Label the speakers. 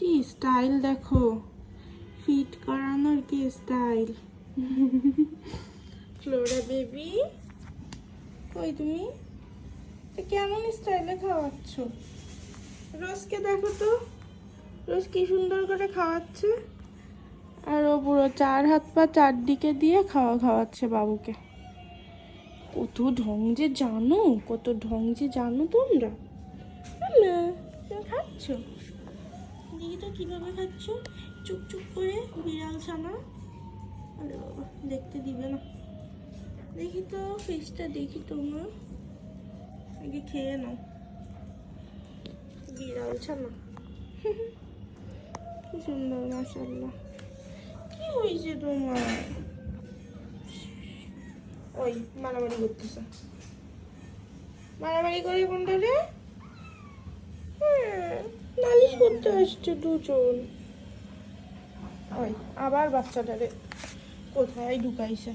Speaker 1: কি স্টাইল দেখো? ফিট করানোর কি স্টাইল ফ্লোরা বেবি কই তুমি? তো কেমন স্টাইলে খাওয়াচ্ছ? রোজকে দেখো তো রোজ কি সুন্দর করে খাওয়াচ্ছে। আর ও পুরো চার হাত পা চারদিকে দিয়ে খাওয়া খাওয়াচ্ছে বাবুকে। কত ঢং যে জানো কত ঢং যে জানো তোমরা। না খাচ্ছ? দেখি তো কীভাবে খাচ্ছ। চুপ চুপ করে বিড়াল ছানা। আরে বাবা, দেখতে দিবে না। দেখি তো ফিসটা দেখি তোমরা। আগে খেয়ে নাও। বিড়াল ছানা। কি সুন্দর মাসাল্লাহ কি হয়েছে তোমার? ওই, মারামারি করতেছে। মারামারি করে কোনটা রে? করতে আসছে দুজন। ওই আবার বাচ্চাটারে কোথায় ঢুকাইছে?